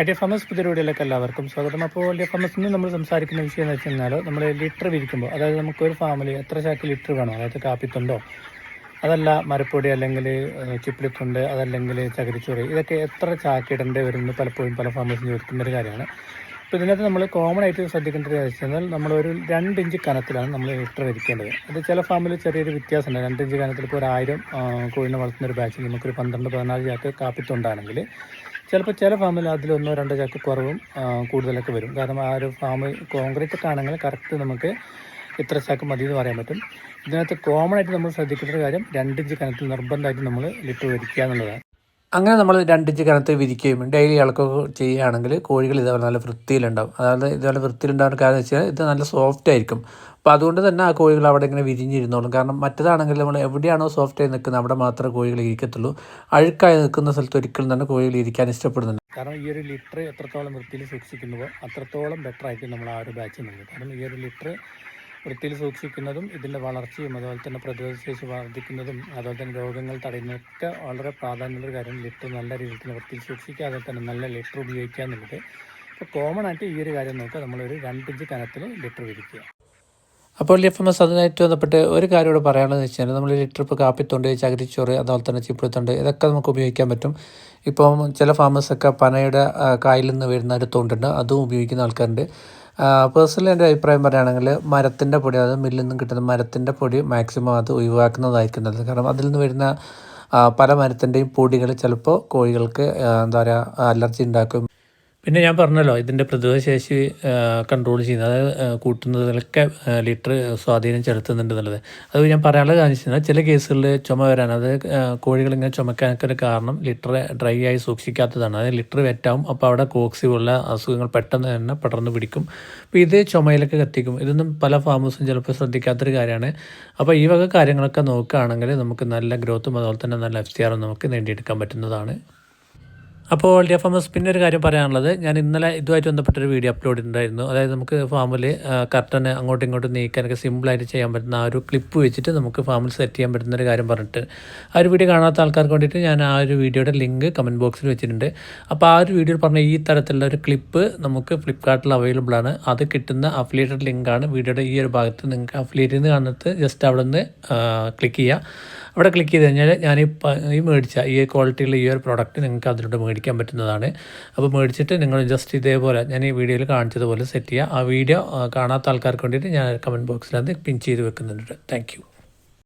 I famous പുതിയ വീഡിയോയിലേക്ക് എല്ലാവർക്കും സ്വാഗതം. അപ്പോൾ ഐ ഫാമസ് ഇന്ന് നമ്മൾ സംസാരിക്കുന്ന വിഷയം എന്ന് വെച്ച് കഴിഞ്ഞാൽ നമ്മൾ ലിറ്റർ വിരിക്കുമ്പോൾ അതായത് നമുക്ക് ഒരു ഫാമിലി എത്ര ചാക്ക് ലിറ്റർ വേണോ? അതായത് കാപ്പിത്തുണ്ടോ? അതല്ല മരപ്പൊടി അല്ലെങ്കിൽ ചിപ്പിളിത്തുണ്ട് അതല്ലെങ്കിൽ ചകിരിച്ചോറ് ഇതൊക്കെ എത്ര ചാക്ക് ഇടേണ്ടി വരുമെന്ന് പലപ്പോഴും പല ഫാമേഴ്സും ചോദിക്കുന്ന ഒരു കാര്യമാണ്. അപ്പോൾ ഇതിനകത്ത് നമ്മൾ കോമൺ ആയിട്ട് ശ്രദ്ധിക്കേണ്ടത് കാര്യം വെച്ചാൽ നമ്മളൊരു രണ്ട് ഇഞ്ച് കനത്തിലാണ് നമ്മൾ ലിറ്റർ വിരിക്കേണ്ടത്. അത് ചില ഫാമിൽ ചെറിയൊരു വ്യത്യാസമുണ്ട്. രണ്ട് ഇഞ്ച് കനത്തിൽ ഇപ്പോൾ ഒരു ആയിരം കോഴിനെ വളർത്തുന്ന ഒരു ബാച്ചിൽ നമുക്കൊരു പന്ത്രണ്ട് പതിനാല് ചാക്ക് കാപ്പിത്തുണ്ടാണെങ്കിൽ ചിലപ്പോൾ ചില ഫാമിൽ അതിൽ ഒന്നോ രണ്ടോ ചാക്ക് കുറവും കൂടുതലൊക്കെ വരും. കാരണം ആ ഒരു ഫാം കോൺക്രീറ്റ് ഒക്കെ ആണെങ്കിൽ കറക്റ്റ് നമുക്ക് ഇത്ര ചാക്ക് മതി എന്ന് പറയാൻ പറ്റും. ഇതിനകത്ത് കോമൺ ആയിട്ട് നമ്മൾ ശ്രദ്ധിക്കേണ്ട ഒരു കാര്യം രണ്ടിഞ്ച് കനത്തിൽ നിർബന്ധമായിട്ട് നമ്മൾ ലിറ്റർ വരിക്കുക എന്നുള്ളതാണ്. അങ്ങനെ നമ്മൾ രണ്ടിഞ്ച് കനത്ത് വിരിക്കുകയും ഡെയിലി ഇളക്കുക ചെയ്യുകയാണെങ്കിൽ കോഴികൾ ഇതേപോലെ നല്ല വൃത്തിയിലുണ്ടാവും. അതായത് ഇതേപോലെ വൃത്തിയിലുണ്ടാവുന്ന കാരണം വെച്ചാൽ ഇത് നല്ല സോഫ്റ്റ് ആയിരിക്കും. അപ്പോൾ അതുകൊണ്ട് തന്നെ ആ കോഴികൾ അവിടെ ഇങ്ങനെ വിരിഞ്ഞിരുന്നോളും. കാരണം മറ്റേതാണെങ്കിൽ നമ്മൾ എവിടെയാണോ സോഫ്റ്റ് ആയി നിൽക്കുന്നത് അവിടെ മാത്രമേ കോഴികൾ ഇരിക്കത്തുള്ളൂ. അഴുക്കായി നിൽക്കുന്ന സ്ഥലത്ത് ഒരിക്കലും തന്നെ കോഴികൾ ഇരിക്കാൻ ഇഷ്ടപ്പെടുന്നുണ്ട് കാരണം ഈ ഒരു ലിറ്റർ എത്രത്തോളം വൃത്തിയിൽ സൂക്ഷിക്കുന്നുവോ അത്രത്തോളം ബെറ്റർ ആയിരിക്കും നമ്മൾ ആ ഒരു ബാച്ച് നൽകും കാരണം ഈ ഒരു ലിറ്റർ വൃത്തിയിൽ സൂക്ഷിക്കുന്നതും ഇതിന്റെ വളർച്ചയും അതുപോലെ തന്നെ പ്രതിരോധശേഷി വർദ്ധിക്കുന്നതും അതുപോലെ തന്നെ രോഗങ്ങൾ തടയുന്നതൊക്കെ വളരെ പ്രാധാന്യമുള്ള കാര്യം ലിറ്റർ നല്ല രീതിയിൽ തന്നെ വൃത്തിയിൽ സൂക്ഷിക്കുക അതുപോലെ തന്നെ നല്ല ലിറ്റർ ഉപയോഗിക്കുക എന്നുള്ളത്. അപ്പോൾ കോമൺ ആയിട്ട് ഈ ഒരു കാര്യം നോക്കുക. നമ്മളൊരു രണ്ടിഞ്ച് കനത്തിൽ ലിറ്റർ വിരിക്കുക. അപ്പോൾ എഫ് എം എസ് അതിനായിട്ട് ബന്ധപ്പെട്ട് ഒരു കാര്യം ഇവിടെ പറയാനുള്ളത് കഴിഞ്ഞാൽ നമ്മൾ ലിറ്റർ ഇപ്പോൾ കാപ്പിത്തൊണ്ട് ചകിരിച്ചോറ് അതുപോലെ തന്നെ ചിപ്പിളിത്തൊണ്ട് ഇതൊക്കെ നമുക്ക് ഉപയോഗിക്കാൻ പറ്റും. ഇപ്പം ചില ഫാമേഴ്സൊക്കെ പനയുടെ കായിൽ നിന്ന് വരുന്ന ഒരു തൊണ്ടുണ്ട്. അതും ഉപയോഗിക്കുന്ന ആൾക്കാരുണ്ട്. പേഴ്സണലി എന്റെ അഭിപ്രായം പറയുകയാണെങ്കിൽ മരത്തിന്റെ പൊടി അതായത് മില്ലിൽ നിന്നും കിട്ടുന്ന മരത്തിന്റെ പൊടി മാക്സിമം അത് ഒഴിവാക്കുന്നതായിരിക്കും നല്ലത്. കാരണം അതിൽ നിന്ന് വരുന്ന പല മരത്തിന്റെയും പൊടികൾ ചിലപ്പോൾ കോഴികൾക്ക് എന്താ പറയുക അലർജി ഉണ്ടാക്കും. പിന്നെ ഞാൻ പറഞ്ഞല്ലോ ഇതിന്റെ പ്രതിരോധശേഷി കൺട്രോൾ ചെയ്യുന്നത് അതായത് കൂട്ടുന്നതിലൊക്കെ ലിറ്റർ സ്വാധീനം ചെലുത്തുന്നുണ്ട് എന്നുള്ളത്. അത് ഞാൻ പറയാനുള്ള കാര്യം വെച്ചാൽ ചില കേസുകളിൽ ചുമ വരാൻ അത് കോഴികളിങ്ങനെ ചുമക്കാനൊക്കെ ഒരു കാരണം ലിറ്റർ ഡ്രൈ ആയി സൂക്ഷിക്കാത്തതാണ്. അതായത് ലിറ്റർ വെറ്റാവും അപ്പോൾ അവിടെ കോക്സി പോലുള്ള അസുഖങ്ങൾ പെട്ടെന്ന് തന്നെ പടർന്ന് പിടിക്കും. അപ്പോൾ ഇത് ചുമയിലൊക്കെ കത്തിക്കും. ഇതൊന്നും പല ഫാമേഴ്സും ചിലപ്പോൾ ശ്രദ്ധിക്കാത്തൊരു കാര്യമാണ്. അപ്പോൾ ഈ വക കാര്യങ്ങളൊക്കെ നോക്കുകയാണെങ്കിൽ നമുക്ക് നല്ല ഗ്രോത്തും അതുപോലെ തന്നെ നല്ല എഫ് സി ആറും നമുക്ക് നേടിയെടുക്കാൻ പറ്റുന്നതാണ്. അപ്പോൾ ഡി എഫ് എം എസ് പിന്നെ ഒരു കാര്യം പറയാനുള്ളത്. ഞാൻ ഇന്നലെ ഇതുമായിട്ട് ബന്ധപ്പെട്ടൊരു വീഡിയോ അപ്ലോഡ് ചെയ്തിട്ടുണ്ടായിരുന്നു. അതായത് നമുക്ക് ഫാമിൽ കർട്ടന് അങ്ങോട്ടും ഇങ്ങോട്ടും നീക്കാനൊക്കെ സിമ്പിളായിട്ട് ചെയ്യാൻ പറ്റുന്ന ആ ഒരു ക്ലിപ്പ് വെച്ചിട്ട് നമുക്ക് ഫാമിൽ സെറ്റ് ചെയ്യാൻ പറ്റുന്ന ഒരു കാര്യം പറഞ്ഞിട്ട്. ആ ഒരു വീഡിയോ കാണാത്ത ആൾക്കാർക്ക് വേണ്ടിയിട്ട് ഞാൻ ആ ഒരു വീഡിയോയുടെ ലിങ്ക് കമന്റ് ബോക്സിൽ വെച്ചിട്ടുണ്ട്. അപ്പോൾ ആ ഒരു വീഡിയോയിൽ പറഞ്ഞ ഈ തരത്തിലുള്ള ഒരു ക്ലിപ്പ് നമുക്ക് ഫ്ലിപ്പ്കാർട്ടിൽ അവൈലബിൾ ആണ്. അത് കിട്ടുന്ന അഫിലിയേറ്റഡ് ലിങ്കാണ് വീഡിയോയുടെ ഈ ഒരു ഭാഗത്ത് നിങ്ങൾക്ക് അഫിലിയേറ്റ് എന്ന് കാണുന്നത് ജസ്റ്റ് അവിടെ നിന്ന് ക്ലിക്ക് ചെയ്യുക അവിടെ ക്ലിക്ക് ചെയ്ത് കഴിഞ്ഞാൽ ഞാൻ ഈ മേടിച്ച ഈ ക്വാളിറ്റിയുള്ള ഈ ഒരു പ്രോഡക്റ്റ് നിങ്ങൾക്ക് അതിലൂടെ മേടിക്കാൻ പറ്റുന്നതാണ്. അപ്പോൾ മേടിച്ചിട്ട് നിങ്ങൾ ജസ്റ്റ് ഇതേപോലെ ഞാൻ ഈ വീഡിയോയിൽ കാണിച്ചതുപോലെ സെറ്റ് ചെയ്യുക. ആ വീഡിയോ കാണാത്ത ആൾക്കാർക്ക് വേണ്ടിയിട്ട് ഞാൻ കമന്റ് ബോക്സിൽ അത് പിൻ ചെയ്ത് വെക്കുന്നുണ്ട്. താങ്ക്